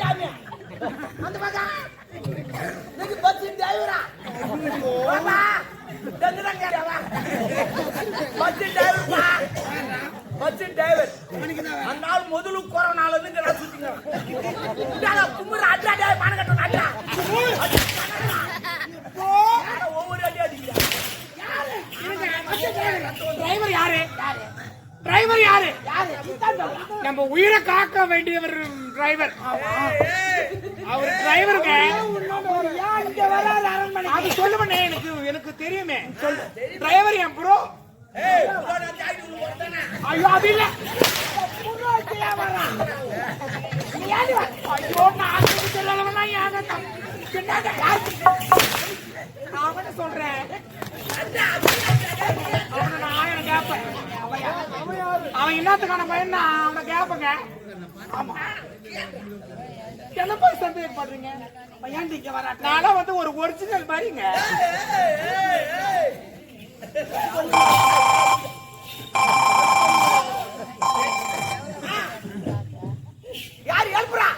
சாமி அந்த பக்கம் நீங்க பஸ் டிரைவரா வாப்பா தங்குறாங்க பஸ் டிரைவர் பா பஸ் டிரைவர் அந்த நாள் முதல்ல கொரோனால இருந்து நான் சுத்திங்க கும்புற அட்டா டே பான கட்டணும் அட்டா ஒவ்வொரு அடி அடிக்கிறா டிரைவர் யாரு டிரைவர் யாரு யாரு. நம்ம உயிரை காக்க வேண்டியவர் டிரைவர் அவர் டிரைவருங்க அது சொல்லுவனே எனக்கு எனக்கு தெரியுமே. சொல்லு. டிரைவர் என் ப்ரோ ஐயோ அது இல்ல. ஐயோ நான் சொல்லலவனா சொல்றேன். அவனை நான் ஆயிரம் கேட்பேன் அவன் என்னத்துக்கான பையன் நான் அவனை கேட்பேங்க ஆமா. என்ன போய் சந்தேகப்படுறீங்க? ஏன் இங்க வர நானும் வந்து ஒரு ஒரிஜினல் மாதிரிங்க யார் எழுப்புறா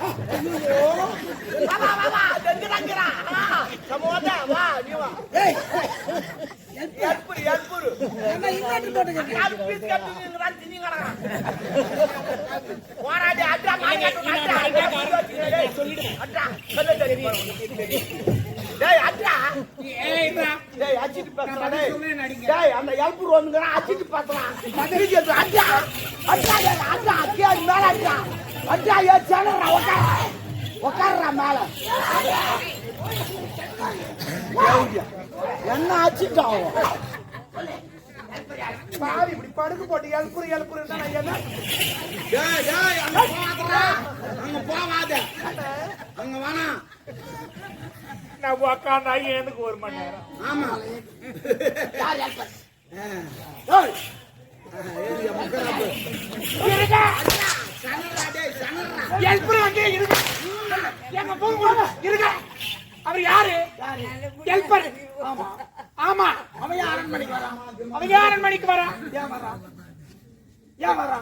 வா வா வா வா தங்குறாங்கறா சமோதா வா நீ வா ஏய் எழுப்புரு எழுப்புரு என்ன இன்வெர்டர் போட்டுங்க யார் பீஸ் கட்டுங்கறா திணிங்கறா போராடி அட்டா மாங்க அட்டா சொல்லிடு அட்டா சொல்ல தெரியும் டேய் அட்டா டேய் அச்சிட்டு பேசுறா டேய் டேய் அந்த எழுப்புரு வந்துங்கறா அச்சிட்டு பேசுறான் மதுரை அட்டா அட்டா அட்டா அட்டா மேல அட்டா அட்டா ஏ சேனரா உட்கார உட்கார்றா மேல. என்ன அச்சிட்டாவோ பாவி இப்படி படுக்கு போட்டு எழுப்புற எழுப்புற என்ன? டேய் டேய் அங்க போகாதடா அங்க போகாத அங்க வேணாம் நான் உக்காந்தா எனக்கு ஒரு மணி நேரம்? ஆமா. அவர் யாரு? ஹெல்ப்பர் ஆமா. ஆமா. அவன் அரண்மனைக்கு வரான். அவன் யாரன் மணிக்கு வரான் ஏன் வரான் ஏன் வரான்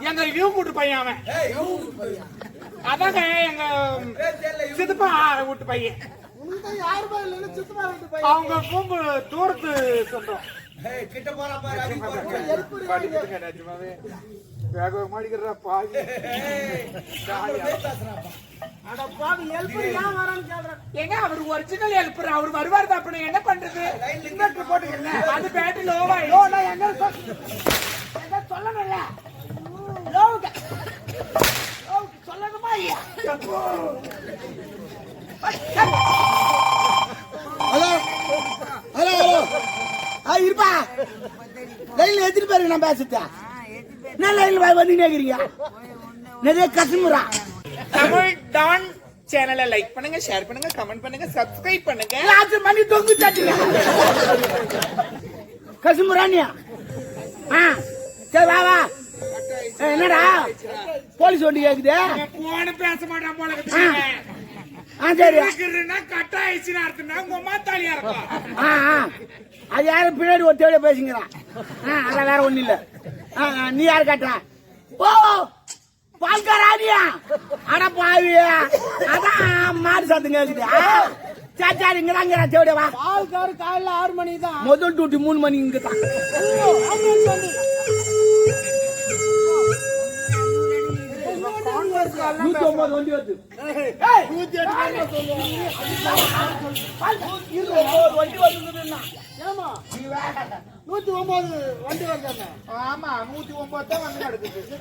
எங்க வியூ கூட்டு பையன் அவன். அதாங்க எங்க சித்தப்பா வீட்டு பையன். அவங்க பூம்பு தூரத்து ஏய் கிட்ட போறா பாரு மாடிக்கிறா பாவி. அவர் ஒரிஜினல் ஹெல்ப்பர் அவர் வருவார் தான் அப்படி என்ன பண்றது? இன்வெர்டர் போட்டுக்கிறேன் அது பேட்டரி லோவா லோ நான் என்ன சொல் என்ன சொல்லணும்ல. ஹலோ ஹலோ ஹலோ ஆ இருப்பா. லைன்ல எடுத்துட்டு பாருங்க நான் பேசுறத என்ன லைன்ல வந்து கேக்குறீங்க நிறைய கஸ்டமரா தமிழ் டான் சேனலை லைக் பண்ணுங்க ஷேர் பண்ணுங்க கமெண்ட் பண்ணுங்க சப்ஸ்கிரைப் பண்ணுங்க. லாஸ்ட் மணி தொங்கு சாட்டுங்க. கஸ்டமரானியா ஆ சரி வா வா. என்னடா? போலீஸ் வண்டி கேக்குது? போன பேச மாட்டான் போல. ஆ. சரி. கட் ஆயிடுச்சுன்னு அர்த்தம்னா உங்க இருக்கும் ஆ ஆ. அது யாரும் பின்னாடி ஒரு தேவைய பேசுங்கிறான் ஆ அதெல்லாம் வேற ஒண்ணும் இல்ல. ஆ ஆ, நீ யாரு காட்டுற ஓ பால்காரானியா அட பாவி அதான் மாடு சத்தம் கேக்குது. ஆ, சரி சரி இங்கதாங்கிறா தேவையா வா பால்காரு காலைல ஆறு மணி தான். முதல் டியூட்டி மூணு மணி இங்க தான். நூத்தி ஒன்பது வண்டி வருது நூத்தி ஒன்பது வண்டி வந்தாங்க ஆமா நூத்தி ஒன்பது தான் வந்து நடக்குது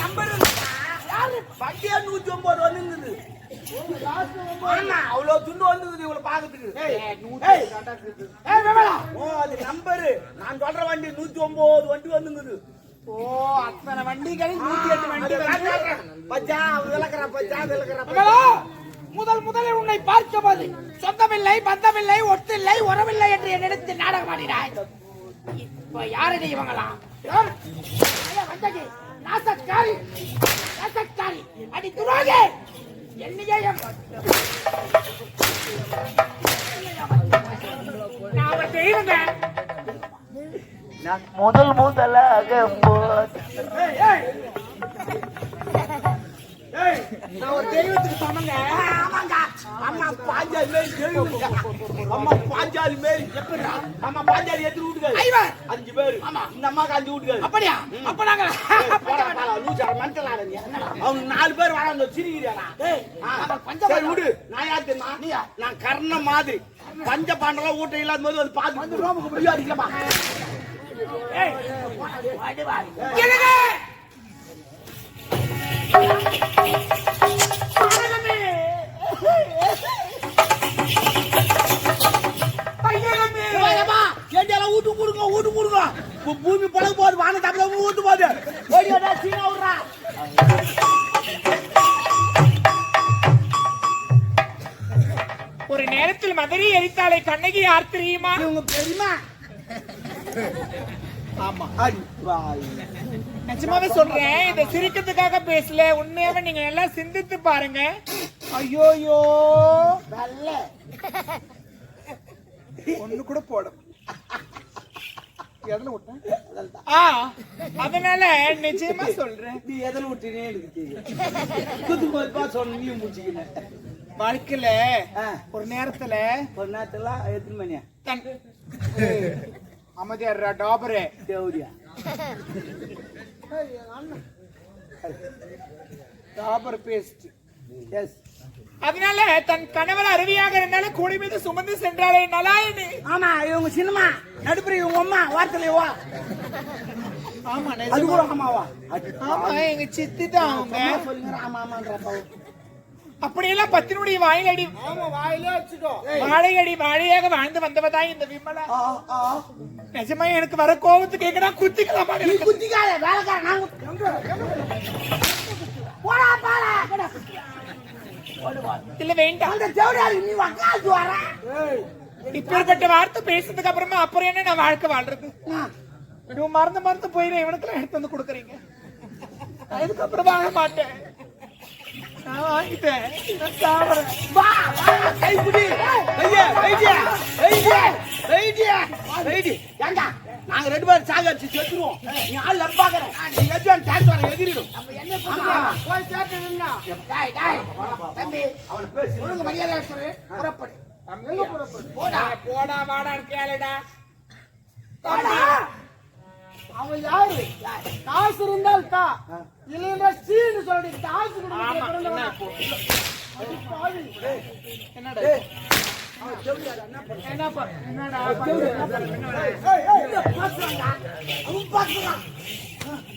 நம்பர் வண்டியா நூத்தி ஒன்பது வந்துங்குது ஆமா அவ்வளவு துண்டு வந்துங்குது இவ்வளவு பாக்கிறதுக்கு நம்பரு நான் சொல்ற வண்டி நூத்தி ஒன்பது வண்டி வந்துங்குது ஓ அத்தனை வண்டிகளில் நூத்தி எட்டு பச்சா முதல் முதலில் உன்னை பார்க்கும்போது சொந்தமில்லை பந்தமில்லை ஒத்தில்லை உறவில்லை என்று என்னிடத்தில் நாடகம் ஆடினாய். இப்ப யாரடி இவங்களாம்? வந்தகி, நாசக்காரி நாசக்காரி அடி துரோகி. என்னையே நான் அவ தெய்வங்க. நான் முதல் முதலாக தெய்வத்துக்கு ஆமாங்க. அம்மா பாஞ்சாலி தெய்வங்க. அம்மா பாஞ்சாலி மாரி. அம்மா பாஞ்சாலி எத்தனை. அஞ்சு பேரு. இந்த அம்மாக்கு அஞ்சு வீட்டுக்காரு. அப்படியா? அப்ப நாங்க லூசா. அவங்க நாலு பேர் வராங்க பஞ்ச சரி விடு. நான் யார் தெரியுமா? நான் கர்ண மாதிரி. பஞ்ச பாண்டெல்லாம் ஊட்ட இல்லாத போது வந்து பார்த்து ரோமுக்கு முடியும் அடிக்கலாமா? எனக்கு ஏண்டியெல்லாம் ஊட்டு கொடுங்க ஊட்டு கொடுங்க பூமி பழகு போகுது வான தமிழ் ஊட்டு போகுது ஓடி வாடா, சீனா விட்றா ஒரு நேரத்தில் மதுரை எரித்தாளை கண்ணகி யார் தெரியுமா? இவங்க பெரியமா ஆமா. நிஜமாவே சொல்றேன் இதை சிரிக்கிறதுக்காக பேசல. உண்மையாவே நீங்க எல்லாம் சிந்தித்து பாருங்க. ஐயோயோ. நல்ல ஒண்ணு கூட போட எதுல விட்டேன் ஆ அதனால நிச்சயமா சொல்றேன். நீ எதில் விட்டுனே எனக்கு குத்து போய் பா சொன்ன நீ முடிச்சுக்கின வாழ்க்கையில. ஒரு நேரத்துல ஒரு நேரத்துல எத்தனை மணியா? அமைதியார் டாபரு. தேவடியா டாபர் பேஸ்ட். எஸ் அதனால தன் கணவர் அருவியாக இருந்தாலும் கூடி மீது சுமந்து சென்றாலே நலாயினி ஆமா இவங்க சின்னமா நடுப்புற இவங்க அம்மா வார்த்தையில வா. ஆமா அது. கூட ஆமாவா ஆமா எங்க சித்தி தான் அவங்க. சொல்லுங்க ஆமா ஆமான்றப்பா அப்படியெல்லாம் பத்தினுடைய வாயிலடி. ஆமா வாயிலே வச்சுக்கோ. வாழையடி வாழையாக வாழ்ந்து வந்தவதான் இந்த விமலா. நிஜமா எனக்கு வர கோபத்துக்கு கேக்குறா குத்திக்கலாமா நீ குத்திக்காத வேலைக்கார நான் போடா போடா. இல்ல வேண்டாம். அந்த தேவடியாரு நீ வக்காத்து வர இப்பேற்பட்ட வார்த்தை பேசுனதுக்கு அப்புறமா அப்புறம் என்ன நான் வாழ்க்கை வாழ்றது? இவன் மறந்து மறந்து போயிடும் இவனுக்கு எடுத்து வந்து கொடுக்குறீங்க. நான் இதுக்கப்புறம் வாழ மாட்டேன். நான் வாங்கிட்டேன். நான் ஐயா ஐயா ஏண்டா? நாங்க ரெண்டு பேரும் சாக அடிச்சு செத்துருவோம். நீ ஆள் லப்பாக்கற நீ எதுவும் டான்ஸ் வர எகிரிடும் ஆமா. போய் கேட்டு நின்னா டேய் டேய். தம்பி அவன பேசி ஒழுங்கு மரியாதை சொல்லு. புறப்படு. எங்க புறப்படு? போடா. போடா. வாடா கேளுடா. போடா. அவன் யாரு? காசு இருந்தால் தா. இல்லைன்னா சீன்னு சொல்லி காசு கொடுக்க என்ன என்னடா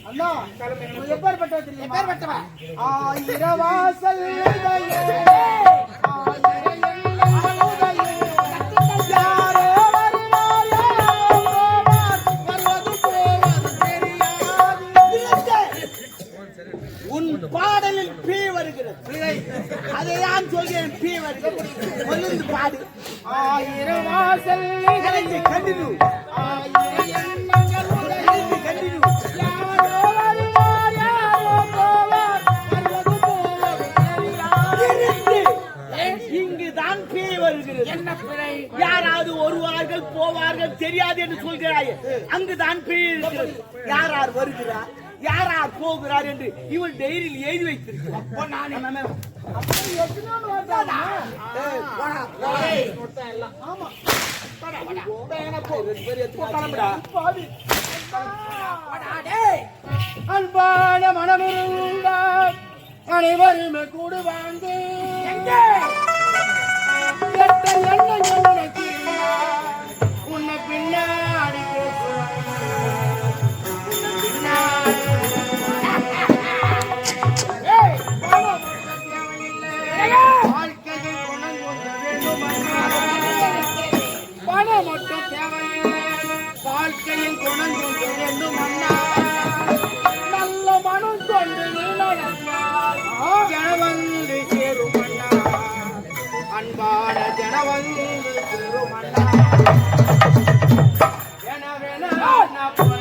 அண்ணா இவன் எப்பேற்பட்டவன் தெரியுமா? ஆயிரம் தெரியாது என்று சொல்கிறாய். அங்குதான் பீ இருக்கிறது யார் யார் வருகிறார் யார் யார் போகிறார் என்று இவள் டைரியில் எழுதி வைத்திருக்கிறார். அப்போ நான்? பாவி. அன்பான மனமிருந்த அனைவருமே கூடுவாங்க எட்ட not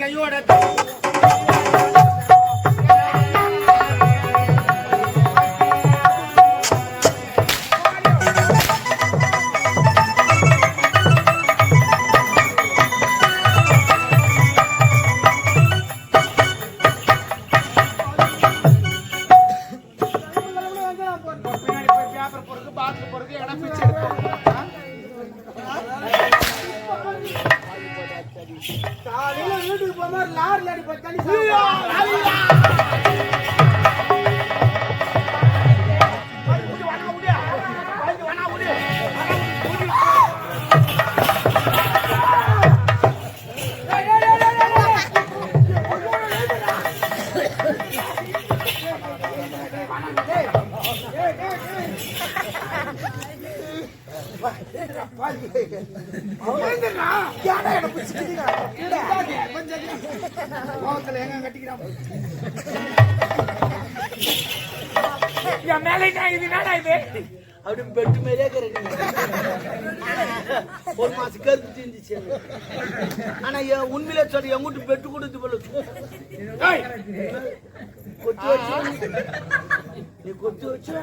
இது எங்க கட்டிக்கிறான். என் மேல இது என்னடா இது? அப்படி பெட்டு மேலே இருக்கிறீங்க ஒரு மாசம் கருத்து செஞ்சுச்சு ஆனா என் உண்மையிலே சொல்லி எங்கிட்ட பெட்டு கொடுத்து போல கொத்து வச்சு. நீ கொத்து வச்சு?